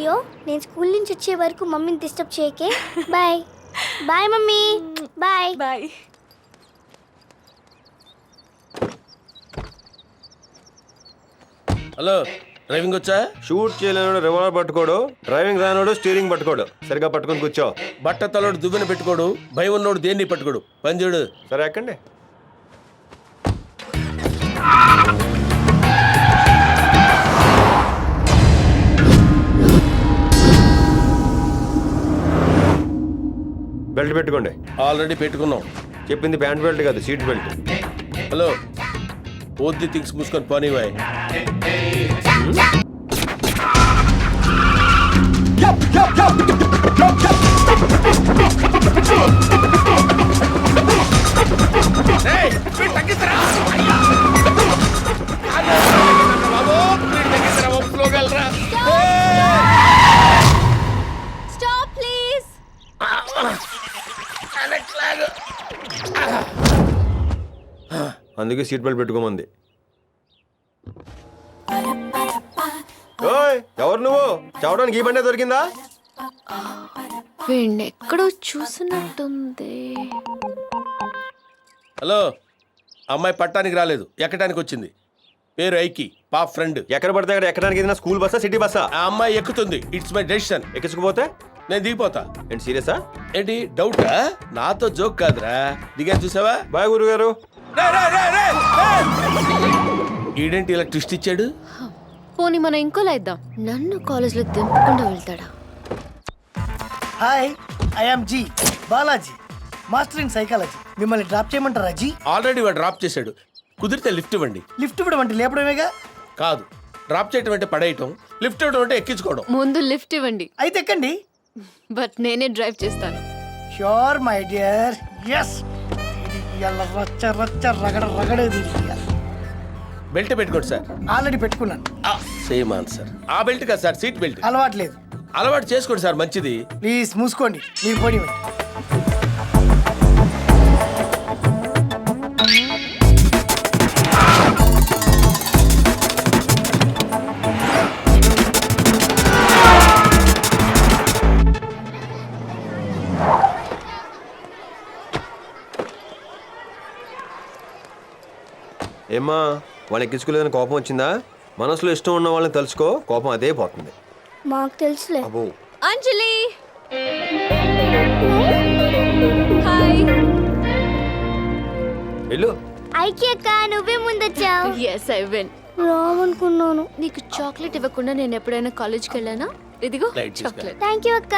Rio నేను school నుంచి వచ్చే వరకు మమ్మీని disturb చేయకే. Bye bye mummy. Bye bye hello driving వచ్చా? షూట్ చేయలేనోడు రివాల్వర్ పట్టుకోడు డ్రైవింగ్ రానోడు స్టీరింగ్ పట్టుకోడు. సరిగా పట్టుకొని కూర్చో. బట్ట తలోడు దువ్వెన పెట్టుకోడు భయం ఉన్నోడు దేన్ని పట్టుకోడు? పంజుడు సరే ఎక్కండి. బెల్ట్ పెట్టుకోండి. ఆల్రెడీ పెట్టుకున్నాం. చెప్పింది ప్యాంట్ బెల్ట్ కాదు సీట్ బెల్ట్. హలో. ఓద్ది థింగ్స్ మూసుకొని పోనీవాయ్ స్టాప్ ప్లీజ్ అందుకే సీట్ బెల్ట్ పెట్టుకోమంది. ఓయ్ ఎవరు నువ్వు? చవడానికి ఈ బండే దొరికిందా? ఎక్కడో చూసినట్టుంది. హలో అమ్మాయి పట్టానికి రాలేదు. ఎక్కడానికి వచ్చింది? పేరు ఐకి పా ఫ్రెండ్. ఎక్కడ పడితే అక్కడ ఎక్కడానికి ఏదైనా స్కూల్ బస్సా సిటీ బస్సా? ఆ అమ్మాయి ఎక్కుతుంది. ఇట్స్ మై డెసిషన్ ఎక్కించుకుపోతే? నేను దిగిపోతా. ఏంటి సీరియసా? ఏంటి డౌటా నాతో జోక్ కాదురా. దిగా చూసావా? బాయ్ గురుగారు. రేయ్, రేయ్, రేయ్, రేయ్, రేయ్! ఈడేంటి ఇలా ట్విస్ట్ ఇచ్చాడు? పోనీ మనం ఇంకోలా ఇద్దాం. నన్ను కాలేజ్లో దింపకుండా వెళ్తాడా? Hi I'm G Balaji master in psychology. మిమ్మల్ని డ్రాప్ చేయమంటారా జీ? ఆల్రెడీ వాడు డ్రాప్ చేశాడు. కుదిరితే లిఫ్ట్ ఇవ్వండి. లిఫ్ట్ ఇవ్వడం అంటే లేపడమేగా? కాదు డ్రాప్ చేయటం అంటే పడేయటం లిఫ్ట్ ఇవ్వడం అంటే ఎక్కించుకోవడం. ముందు లిఫ్ట్ ఇవ్వండి. అయితే ఎక్కండి. బట్ నేనే డ్రైవ్ చేస్తాను. ష్యూర్ మై డియర్ ఎస్ రచ్చ రచ్చ రగడ రగడేది బెల్ట్ పెట్టుకోండి సార్. ఆల్రెడీ పెట్టుకున్నాను. Same answer. ఆ బెల్ట్ కాదు సార్ సీట్ బెల్ట్. అలవాట్లేదు అలవాటు చేసుకోండి సార్ మంచిది. ప్లీజ్ మూసుకోండి మీరు పోనీ ఏమ్మా వాళ్ళు ఎక్కించుకోలేదని కోపం వచ్చిందా? మనసులో ఇష్టం ఉన్న వాళ్ళని తలుచుకో కోపం అదే పోతుంది. మాకు తెలుసులే. అబ్బో. అంజలి! హాయ్. వెళ్ళు. ఐకి అక్క నువ్వే ముందొచ్చావు. ఎస్ ఐ విన్ రావనుకున్నాను. నీకు చాక్లెట్ ఇవ్వకుండా నేను ఎప్పుడైనా కాలేజ్కి వెళ్ళానా? ఇదిగో. చాక్లెట్. థ్యాంక్ యూ అక్క.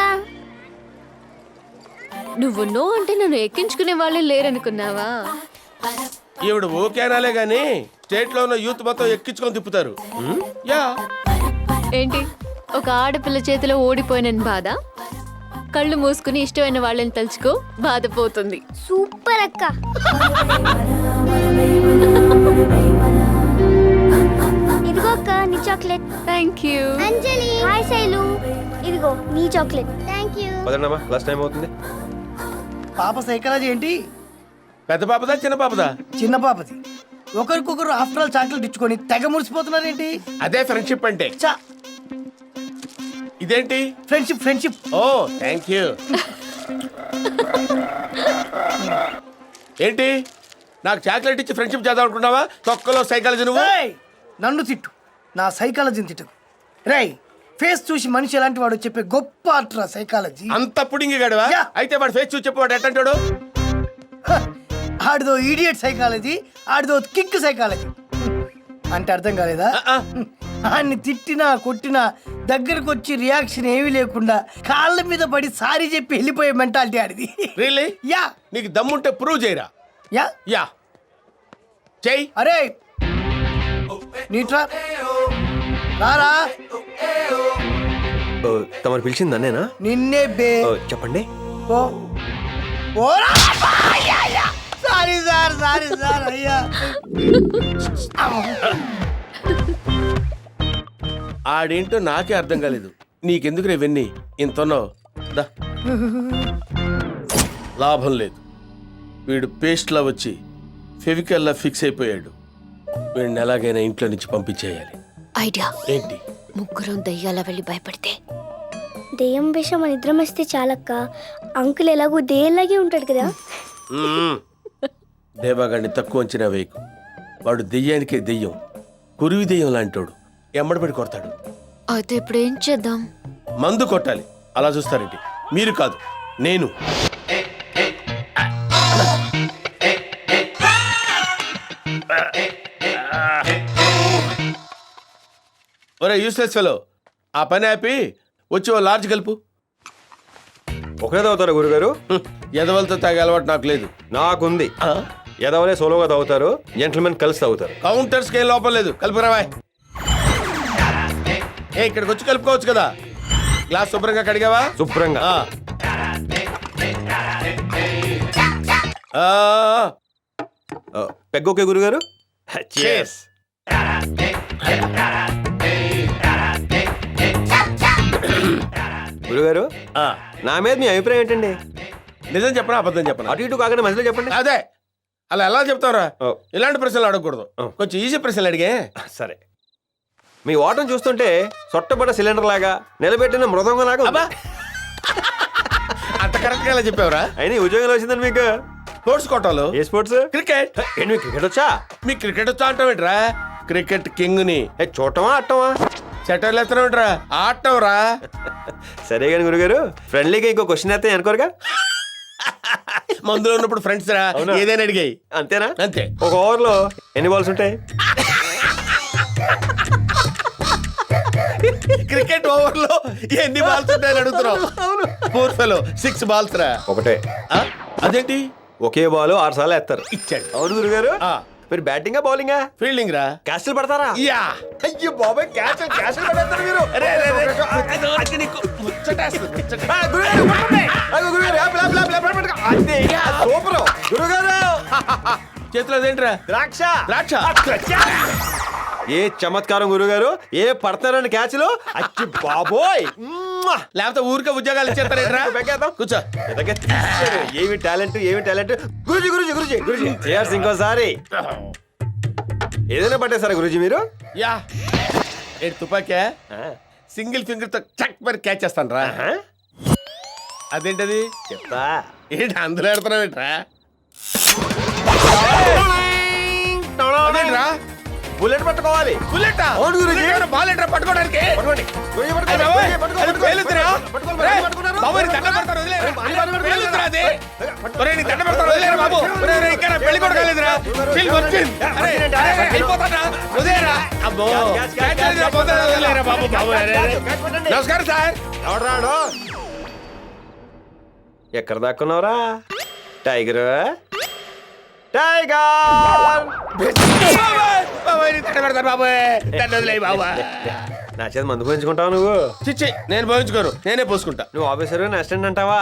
నువ్వు నో అంటే నన్ను ఎక్కించుకునే వాళ్ళే లేరనుకున్నావా? ఈవిడ ఓకే అనాలే గాని స్టేట్లో ఉన్న యూత్ మొత్తం ఎక్కించుకొని తిప్పుతారు. యా. ఏంటి? ఒక ఆడపిల్ల చేతిలో ఓడిపోయిన బాధ? కళ్ళు మూసుకుని ఇష్టమైన వాళ్ళని తలుచుకో బాధ పోతుంది. సూపర్ అక్క. ఇదిగో అక్క నీ chocolate. Thank you. Anjali. Hi Shailu. ఇదిగో నీ చాక్లెట్. థ్యాంక్ యూ పదండమ్మా క్లాస్ టైం అవుతుంది. పాప సైకాలజీ ఏంటి? పెద్ద పాపదా చిన్న పాపదా? చిన్న పాపది. ఒకరికొకరు ఆఫ్టర్ ఆల్ చాక్లెట్ ఇచ్చుకొని తెగ మురిసిపోతున్నారేంటి? అదే ఫ్రెండ్షిప్ అంటే. చా ఇదేంటి? Friendship friendship oh thank you ఏంటి? నాకు చాక్లెట్ ఇచ్చి ఫ్రెండ్షిప్ చేద్దాం అనుకున్నావా తొక్కలో సైకాలజీ నువ్వు! నన్ను తిట్టు. నా సైకాలజీని తిట్టు రేయ్ ఫేస్ చూసి మనిషి ఎలాంటి వాడు చెప్పే గొప్ప ఆర్ట్రా సైకాలజీ అంత పుడింగి గడవా? యా. అయితే వాడు ఫేస్ చూసి చెప్పు వాడు ఎట్టంటాడు? హ! ఆడిదో ఈడియట్ సైకాలజీ ఆడిదో కిక్ సైకాలజీ అంటే అర్థం కాలేదా? ఆ, ఆయన్ని తిట్టినా కొట్టినా దగ్గరకు వచ్చి రియాక్షన్ ఏమీ లేకుండా కాళ్ళ మీద పడి సారీ చెప్పి వెళ్ళిపోయే మెంటాలిటీ ఆడిది. Really yeah. నీకు దమ్ముంటే ప్రూవ్ చేయరా? యా. యా. చెయ్యి. అరే. నీట్రా. రారా ఓ, తమరు పిలిచింది అన్నేనా నిన్నే బే. ఓ, చెప్పండి. ఓ. ఓరా సారీ సార్ సారీ సార్ అయ్యా. ఆడేంటో నాకే అర్థం కాలేదు. నీకెందుకు రేవన్నీ ఇంతన్నావు దా. లాభం లేదు. వీడు పేస్ట్లా వచ్చి ఫెవికల్లా ఫిక్స్ అయిపోయాడు. వీడిని ఎలాగైనా ఇంట్లో నుంచి పంపించేయాలి. ఐడియా. ఏంటి? ముగ్గురం దయ్యాల వెళ్ళి భయపడితే? దెయ్యం విషయం మన ఇద్దరం వస్తే చాలక్క. అంకుల్ ఎలాగో దేలాగే ఉంటాడు కదా. దేవాగాడిని తక్కువ అంచనా వేయకు. వాడు దెయ్యానికే దెయ్యం కురివి దెయ్యం లాంటోడు. ఎమ్మడిపడి కొడతాడు. అయితే ఇప్పుడు ఏం చేద్దాం? మందు కొట్టాలి. అలా చూస్తారేంటి? మీరు కాదు నేను. ఒరే యూస్లెస్ ఫెలో ఆ పని ఆపి వచ్చి ఓ లార్జ్ కలుపు. తాగుతారా గురుగారు. ఎదవలతో తాగే అలవాటు నాకు లేదు. నాకుంది. ఎదవలే సోలోగా తాగుతారు జెంట్మెన్ కలిసి తాగుతారు. కౌంటర్స్కి ఏం లోపం లేదు. కలుపురావాయ్ ఏ ఇక్కడికి వచ్చి కలుపుకోవచ్చు కదా? గ్లాస్ శుభ్రంగా కడిగావా? శుభ్రంగా. ఆ. ఆ. ఆ, పెగ్గొకే గురుగారు? Cheers. గురుగారు ఆ. నా మీద మీ అభిప్రాయం ఏంటండి? నిజం చెప్పనా? అబద్ధం చెప్పనా? అటు ఇటు కాకుండా మధ్యలో చెప్పండి. అదే. అలా ఎలా చెప్తావురా? ఓ. ఇలాంటి ప్రశ్నలు అడగకూడదు. కొంచెం ఈజీ ప్రశ్నలు అడిగే. సరే. మీ ఓటం చూస్తుంటే సొట్టపడ్డ సిలిండర్ లాగా నిలబెట్టిన మృదంగం లాగా అబ్బా అంత కరెక్ట్గా చెప్పావురా? అయినా ఉద్యోగంలో వచ్చిందని మీకు? స్పోర్ట్స్ కోటాలు. ఏ స్పోర్ట్స్? క్రికెట్. ఏంటి క్రికెట్ వచ్చా? మీ క్రికెట్ వస్తా అంటావేంట్రా? క్రికెట్ కింగ్ని ఏ చూడటమా ఆడటమా? సెటర్లు ఎత్తనవేంట్రా? ఆడటం రా సరే కానీ గురుగారు ఫ్రెండ్లీగా ఇంకో క్వశ్చన్ అయితే అనుకోరుగా? మందులో ఉన్నప్పుడు ఫ్రెండ్స్ రా అవునా? ఏదైనా అడిగాయి. అంతేనా? అంతే. ఒక ఓవర్లో ఎన్ని బాల్స్ ఉంటాయి? క్రికెట్ ఓవర్లో ఎన్ని బాల్స్ ఉంటాయని అడుగుతున్నావు? ఫోర్ ఫెలో సిక్స్ బాల్స్ రా. ఒకటే. ఆ? అదేంటి? ఒకే బాల్ ఆరు సార్లు వేస్తారు. ఇచ్చాడు. అవును గురుగారు. ఆ. మీరు బ్యాటింగా బౌలింగా? ఫీల్డింగ్ రా. క్యాస్టిల్ పడతారా? యా. అయ్యో బాబాయ్ క్యాచ్ క్యాస్టిల్ పడేస్తారు మీరు. అది నీకు ముచ్చటేస్తుంది, ముచ్చట. ఆ, గురుగారు, పట్టుకోండి. అయ్యో, గురుగారు, యాప్, యాప్, యాప్, యాప్, యాప్, యాప్. అంతే, ఆ, సూపర్. గురుగారు. చేతిలో అదేంట్రా ద్రాక్ష. ద్రాక్ష. ఏ చమత్కారం గురుగారు? ఏ పడతారని క్యాచ్లు? అచ్చి బాబోయ్. మ్మ్. లేకపోతే ఊరికే ఉద్యోగాలు ఇచ్చేస్తారేంట్రా. కూర్చో. ఏమి టాలెంట్ ఏమి టాలెంట్? గురుజీ గురుజీ గురుజీ గురుజీ. చేయాల్సి ఇంకోసారి. ఏదైనా పట్టేశారా గురుజీ మీరు? యా. ఏంటి తుపాకే? సింగిల్ ఫింగర్తో చక్ మరి క్యాచ్ చేస్తాను రా. అదేంటది? చెప్తా. ఏంటి అందులో ఆడుతున్నావు ఏంట్రా అదేంట్రా? బుల్లెట్ పట్టుకోవాలి. బుల్లెట్ అవును గురూజీ. బాల్ ఏంట్రా పట్టుకోవడానికి? పట్టుకోండి. పట్టుకున్నారు. అరే, అరే, అరే, పట్టండి. నమస్కారం సార్. ఎవడు రాడు? ఎక్కడ దాక్కున్నావురా? టైగర్? టైగర్! బాబాయ్, నీ పెడతాను వదిలేయ్ బాబాయ్. నా చేత మందు పోయించుకుంటావు నువ్వు? చిచ్చి నేను పోయించుకోను. నేనే పోసుకుంటా. నువ్వు ఆఫీసర్ అసిస్టెంట్ అంటావా?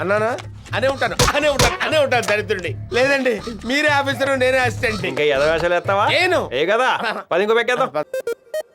అన్నానా? అనే ఉంటాను. అనే ఉంటాను. అనే ఉంటాను దరిద్రుడి లేదండి మీరే ఆఫీసర్ నేనే అసిస్టెంట్ ఇంకా ఎదవేషాలు ఎత్తావా? ఏను. ఏ కదా? పది ఇంకో పెక్కేద్దాం